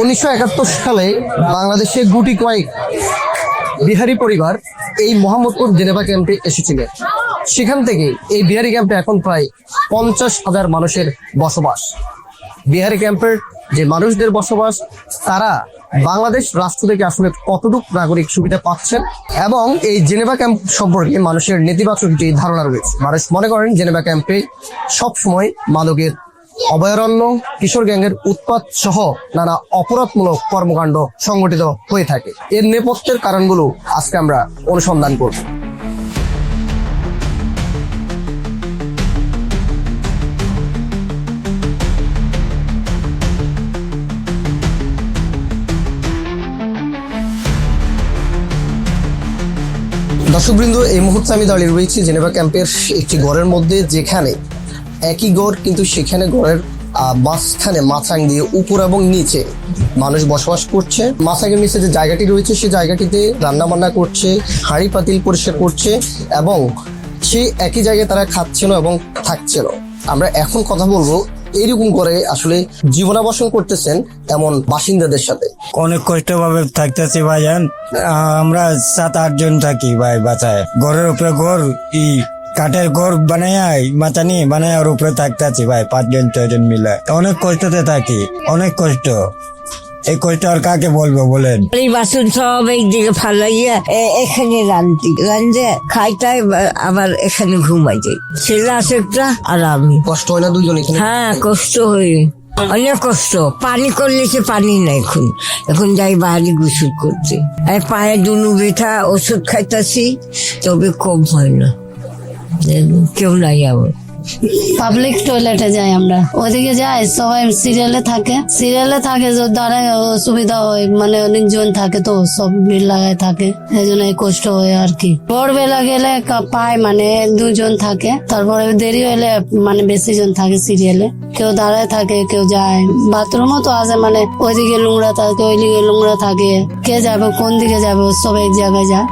উনিশশো একাত্তর সালে বাংলাদেশে গুটি কয়েক বিহারি পরিবার এই মোহাম্মদপুর জেনেভা ক্যাম্পে এসেছিলেন সেখান থেকে এই বিহারি ক্যাম্পে এখন প্রায় পঞ্চাশ হাজার মানুষের বসবাস। বিহারি ক্যাম্পের যে মানুষদের বসবাস, তারা বাংলাদেশ রাষ্ট্র থেকে আসলে কতটুকু নাগরিক সুবিধা পাচ্ছেন এবং এই জেনেভা ক্যাম্প সম্পর্কে মানুষের নেতিবাচক যে ধারণা রয়েছে, মানুষ মনে করেন জেনেভা ক্যাম্পে সবসময় মাদকের অভয়ারণ্য, কিশোর গ্যাংয়ের উৎপাত সহ নানা অপরাধমূলক কর্মকাণ্ড সংগঠিত হয়ে থাকে। এর নেপথ্যের কারণগুলো আজকে আমরা অনুসন্ধান করব। দর্শকবৃন্দ, এই মুহূর্তে আমি দাঁড়িয়ে রয়েছি জেনেভা ক্যাম্পের একটি ঘরের মধ্যে, যেখানে একই ঘর কিন্তু সেখানে আহ, মাঝখানে মাথাং দিয়ে উপর এবং নিচে মানুষ বসবাস করছে। মাথাঙের নিচে যে জায়গাটি রয়েছে সেই জায়গাটিতে রান্না বান্না করছে হাঁড়ি পাতিল পরিষ্কার করছে এবং সেই একই জায়গায় তারা খাচ্ছিল এবং থাকছিল। আমরা এখন কথা বলব এইরকম করে আসলে জীবনাবসন করতেছেন এমন বাসিন্দাদের সাথে। অনেক কষ্ট ভাবে থাকতেছি ভাইজান। আমরা সাত আট জন থাকি ভাই বাসায়। ঘরের উপরে ঘর ই কাঠের ঘর বানাই মাথা নিয়ে বানাই আর উপরে থাকতেছি ভাই পাঁচজন ছয়জন মিলে। অনেক কষ্টতে থাকি অনেক কষ্ট। এই কষ্ট আর কাকে বলব বলেন? এই বাসন সব একদিকে ফালাইয়া এ- এখানে রান্তি রান্ধে খাইটাই আবার এখানে ঘুমাই যাই। ছেলে আছে একটা আর আমি। কষ্ট হয় না দুজন হ্যাঁ কষ্ট হই অনেক কষ্ট। পানি করলে সে পানি নাই এখন। এখন যাই বাইরে গোসল করতে। এই পায়ে দুনু বেঠা ওষুধ খাইতাছি তবে কম হয় না। কেউ নাই আমার পাবলিক টয়লেটে যাই আমরা। ওদিকে যাই, সবাই সিরিয়ালে থাকে। সিরিয়ালে থাকে যে দ্বারা অসুবিধা হয় মানে অনেকজন থাকে তো, সব ভিড় লাগায় থাকে। এই জন্য কষ্ট হয় আর কি। ভোরবেলা গেলে পায় মানে দুজন থাকে। তারপরে দেরি হলে মানে বেশি জন থাকে সিরিয়ালে কেউ দাঁড়ায় থাকে, কেউ যায়। বাথরুমও তো আছে মানে ওইদিকে নোংরা থাকে, ওইদিকে নোংরা থাকে। কে যাবে, কোন দিকে যাবে সব এক জায়গায় যায়।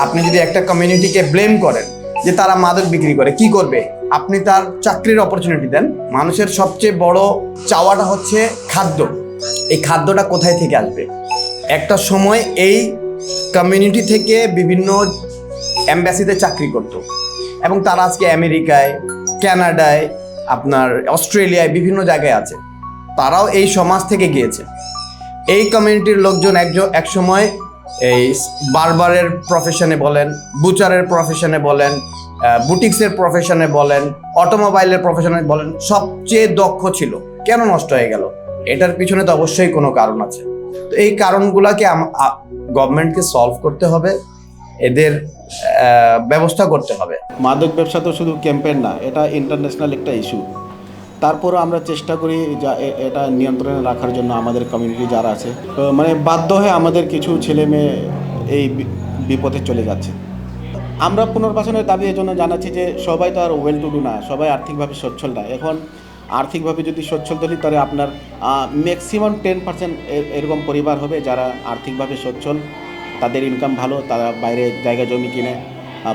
আপনি যদি একটা কমিউনিটিকে ব্লেম করেন যে তারা মাদক বিক্রি করে, কি করবে? আপনি তার চাকরির অপরচুনিটি দেন। মানুষের সবচেয়ে বড় চাওয়াটা হচ্ছে খাদ্য। এই খাদ্যটা কোথায় থেকে আসবে? একটা সময় এই কমিউনিটি থেকে বিভিন্ন অ্যাম্বাসিতে চাকরি করত। এবং তারা আজকে আমেরিকায়, কানাডায়, আপনার অস্ট্রেলিয়ায় বিভিন্ন জায়গায় আছে। তারাও এই সমাজ থেকে গিয়েছে। এই কমিউনিটির লোকজন একজন একসময় এই বারবারের প্রফেশনে বলেন বুচারের প্রফেশনে বলেন বুটিক্সের প্রফেশনে বলেন অটোমোবাইলের প্রফেশনে বলেন, সবচেয়ে দক্ষ ছিল। কেন নষ্ট হয়ে গেল? এটার পিছনে তো অবশ্যই কোনো কারণ আছে। তো এই কারণগুলোকে গভর্নমেন্টকে সলভ করতে হবে, এদের ব্যবস্থা করতে হবে। মাদক ব্যবসা তো শুধু ক্যাম্পের না, এটা ইন্টারন্যাশনাল একটা ইস্যু তারপরও আমরা চেষ্টা করি যা এটা নিয়ন্ত্রণে রাখার জন্য আমাদের কমিউনিটি যারা আছে। মানে বাধ্য হয়ে আমাদের কিছু ছেলে মেয়ে এই বিপথে চলে যাচ্ছে। আমরা পুনর্বাসনের দাবি জন্য জানাচ্ছি যে সবাই তো আর ওয়েল টু ডু না, সবাই আর্থিকভাবে সচ্ছল না। এখন আর্থিকভাবে যদি সচ্ছল ধরি, তাহলে আপনার ম্যাক্সিমাম টেন পার্সেন্ট এরকম পরিবার হবে যারা আর্থিকভাবে সচ্ছল, তাদের ইনকাম ভালো, তারা বাইরে জায়গা জমি কিনে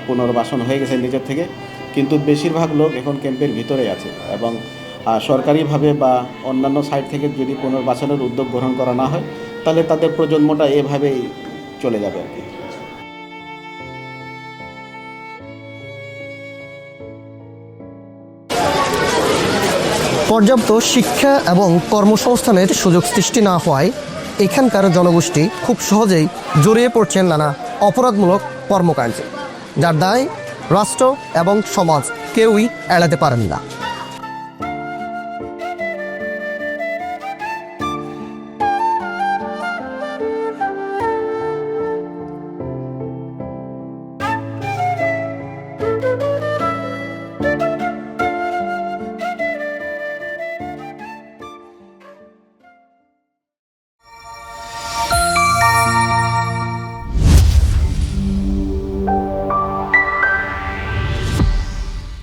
পুনর্বাসন হয়ে গেছে নিজের থেকে। কিন্তু বেশিরভাগ লোক এখন ক্যাম্পের ভিতরে আছে এবং সরকারিভাবে বা অন্যান্য সাইড থেকে যদি পুনর্বাসনের উদ্যোগ গ্রহণ করা না হয়, তাহলে তাদের প্রজন্মটা এভাবেই চলে যাবে আর কি। পর্যাপ্ত শিক্ষা এবং কর্মসংস্থানের সুযোগ সৃষ্টি না হওয়ায় এখানকার জনগোষ্ঠী খুব সহজেই জড়িয়ে পড়ছেন নানা অপরাধমূলক কর্মকাণ্ডে, যার দায় রাষ্ট্র এবং সমাজ কেউই এড়াতে পারেন না।